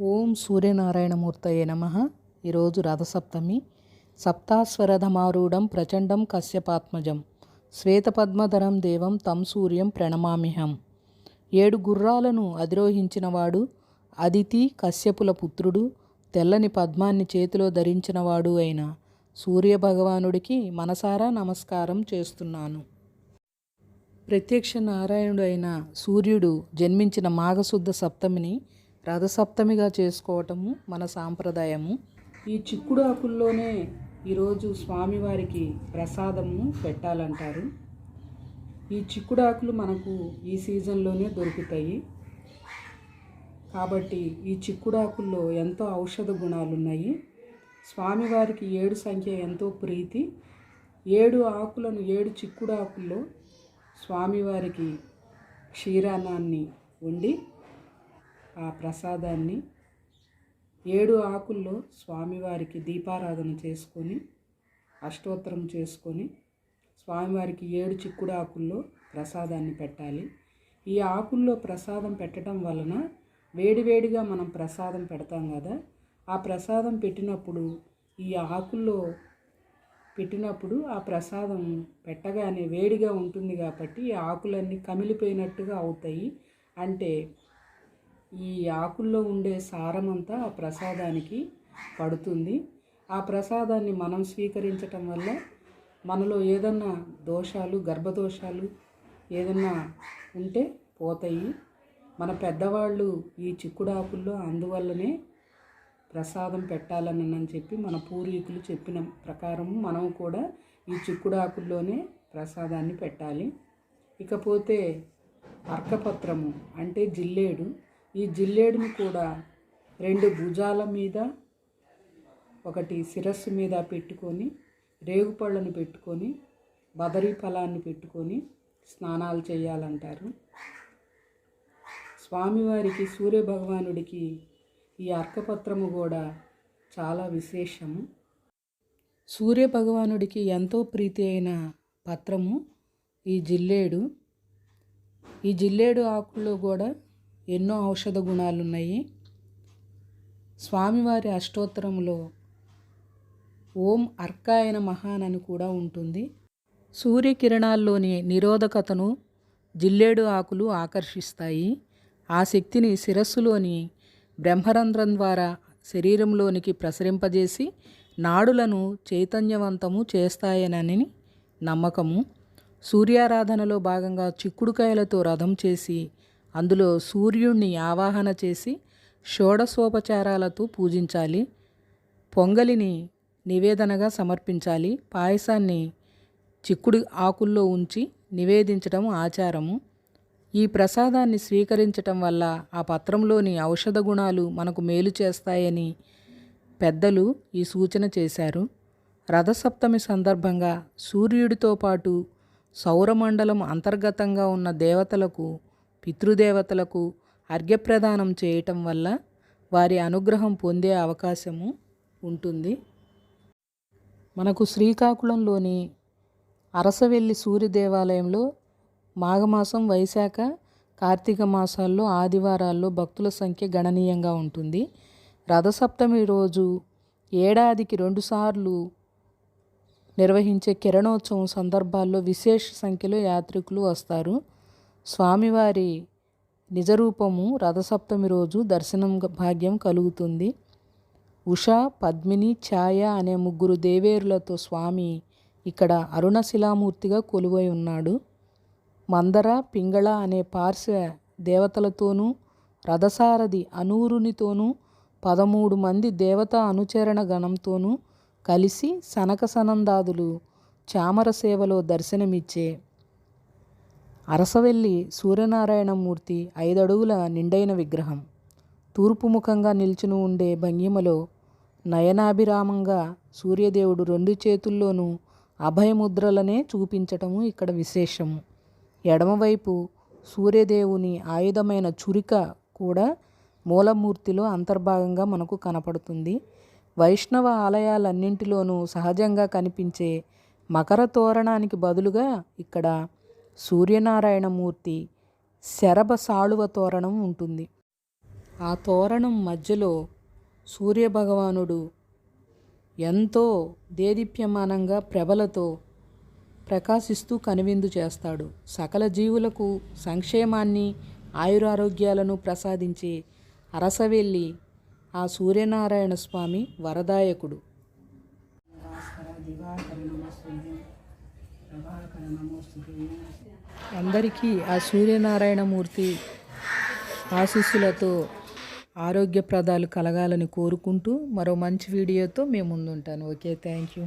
ఓం సూర్యనారాయణమూర్తయే నమ. ఈరోజు రథసప్తమి. సప్తాస్వరథమారూఢం ప్రచండం కశ్యపాత్మజం. శ్వేతపద్మధరం దేవం తం సూర్యం ప్రణమామిహం. ఏడు గుర్రాలను అధిరోహించినవాడు అదితి కశ్యపుల పుత్రుడు తెల్లని పద్మాన్ని చేతిలో ధరించినవాడు అయిన సూర్యభగవానుడికి మనసారా నమస్కారం చేస్తున్నాను. ప్రత్యక్ష నారాయణుడు అయిన సూర్యుడు జన్మించిన మాఘశుద్ధ సప్తమిని రథసప్తమిగా చేసుకోవటము మన సాంప్రదాయము. ఈ చిక్కుడు ఆకుల్లోనే ఈరోజు స్వామివారికి ప్రసాదము పెట్టాలంటారు. ఈ చిక్కుడు ఆకులు మనకు ఈ సీజన్లోనే దొరుకుతాయి. కాబట్టి ఈ చిక్కుడు ఆకుల్లో ఎంతో ఔషధ గుణాలు ఉన్నాయి స్వామివారికి ఏడు సంఖ్య ఎంతో ప్రీతి. ఏడు ఆకులను ఏడు చిక్కుడు ఆకుల్లో స్వామివారికి క్షీరాన్నాన్ని వండి ఆ ప్రసాదాన్ని ఏడు ఆకుల్లో స్వామివారికి దీపారాధన చేసుకొని అష్టోత్తరం చేసుకొని స్వామివారికి ఏడు చిక్కుడు ఆకుల్లో ప్రసాదాన్ని పెట్టాలి. ఈ ఆకుల్లో ప్రసాదం పెట్టడం వలన వేడివేడిగా మనం ప్రసాదం పెడతాం కదా ఆ ప్రసాదం పెట్టినప్పుడు ఈ ఆకుల్లో పెట్టినప్పుడు ఆ ప్రసాదం పెట్టగానే వేడిగా ఉంటుంది కాబట్టి ఈ ఆకులన్నీ కమిలిపోయినట్టుగా అవుతాయి. అంటే ఈ ఆకుల్లో ఉండే సారమంతా ఆ ప్రసాదానికి పడుతుంది. ఆ ప్రసాదాన్ని మనం స్వీకరించటం వల్ల మనలో ఏదన్నా దోషాలు గర్భదోషాలు ఏదన్నా ఉంటే పోతాయి. మన పెద్దవాళ్ళు ఈ చిక్కుడు ఆకుల్లో అందువల్లనే ప్రసాదం పెట్టాలని అని చెప్పి మన పూర్వీకులు చెప్పిన ప్రకారం మనం కూడా ఈ చిక్కుడు ఆకుల్లోనే ప్రసాదాన్ని పెట్టాలి. ఇకపోతే అర్కపత్రము అంటే జిల్లేడు ఈ జిల్లేడుని కూడా రెండు భుజాల మీద ఒకటి శిరస్సు మీద పెట్టుకొని రేగుపళ్ళను పెట్టుకొని బదరీ ఫలాన్ని పెట్టుకొని స్నానాలు చేయాలంటారు. స్వామివారికి సూర్యభగవానుడికి ఈ అర్కపత్రము కూడా చాలా విశేషము. సూర్యభగవానుడికి ఎంతో ప్రీతి అయిన పత్రము ఈ జిల్లేడు. ఈ జిల్లేడు ఆకుల్లో కూడా ఎన్నో ఔషధ గుణాలున్నాయి. స్వామివారి అష్టోత్తరంలో ఓం అర్కాయన మహాన్ అని కూడా ఉంటుంది. సూర్యకిరణాల్లోని నిరోధకతను జిల్లేడు ఆకులు ఆకర్షిస్తాయి. ఆ శక్తిని శిరస్సులోని బ్రహ్మరంధ్రం ద్వారా శరీరంలోనికి ప్రసరింపజేసి నాడులను చైతన్యవంతము చేస్తాయనని నమ్మకము. సూర్యారాధనలో భాగంగా చిక్కుడుకాయలతో రథం చేసి అందులో సూర్యుణ్ణి ఆవాహన చేసి షోడశోపచారాలతో పూజించాలి. పొంగలిని నివేదనగా సమర్పించాలి. పాయసాన్ని చిక్కుడు ఆకుల్లో ఉంచి నివేదించడం ఆచారము. ఈ ప్రసాదాన్ని స్వీకరించటం వల్ల ఆ పత్రంలోని ఔషధ గుణాలు మనకు మేలు చేస్తాయని పెద్దలు ఈ సూచన చేశారు. రథసప్తమి సందర్భంగా సూర్యుడితో పాటు సౌరమండలం అంతర్గతంగా ఉన్న దేవతలకు పితృదేవతలకు అర్ఘ్యప్రదానం చేయటం వల్ల వారి అనుగ్రహం పొందే అవకాశము ఉంటుంది. మనకు శ్రీకాకుళంలోని అరసవెల్లి సూర్య దేవాలయంలో మాఘమాసం వైశాఖ కార్తీక మాసాల్లో ఆదివారాల్లో భక్తుల సంఖ్య గణనీయంగా ఉంటుంది. రథసప్తమి రోజు ఏడాదికి రెండుసార్లు నిర్వహించే కిరణోత్సవం సందర్భాల్లో విశేష సంఖ్యలో యాత్రికులు వస్తారు. స్వామివారి నిజరూపము రథసప్తమి రోజు దర్శనం భాగ్యం కలుగుతుంది. ఉష పద్మిని ఛాయ అనే ముగ్గురు దేవేరులతో స్వామి ఇక్కడ అరుణశిలామూర్తిగా కొలువై ఉన్నాడు. మందర పింగళ అనే పార్శ్వ దేవతలతోనూ రథసారథి అనూరునితోనూ పదమూడు మంది దేవతా అనుచరణ గణంతోనూ కలిసి సనక సనందాదులు చామర సేవలో దర్శనమిచ్చే అరసవెల్లి సూర్యనారాయణమూర్తి ఐదడుగుల నిండైన విగ్రహం. తూర్పు ముఖంగా నిల్చుని ఉండే భంగిమలో నయనాభిరామంగా సూర్యదేవుడు రెండు చేతుల్లోనూ అభయముద్రలనే చూపించటము ఇక్కడ విశేషము. ఎడమవైపు సూర్యదేవుని ఆయుధమైన చురిక కూడా మూలమూర్తిలో అంతర్భాగంగా మనకు కనపడుతుంది. వైష్ణవ ఆలయాలన్నింటిలోనూ సహజంగా కనిపించే మకర తోరణానికి బదులుగా ఇక్కడ సూర్యనారాయణమూర్తి శరభ సాళువ తోరణం ఉంటుంది. ఆ తోరణం మధ్యలో సూర్యభగవానుడు ఎంతో దేదీప్యమానంగా ప్రభలతో ప్రకాశిస్తూ కనువిందు చేస్తాడు. సకల జీవులకు సంక్షేమాన్ని ఆయురారోగ్యాలను ప్రసాదించే అరసవెల్లి ఆ సూర్యనారాయణ స్వామి వరదాయకుడు. అందరికీ ఆ సూర్యనారాయణమూర్తి ఆశీస్సులతో ఆరోగ్యప్రదాలు కలగాలని కోరుకుంటూ మరో మంచి వీడియోతో మేము ముందుంటాను. Okay thank you.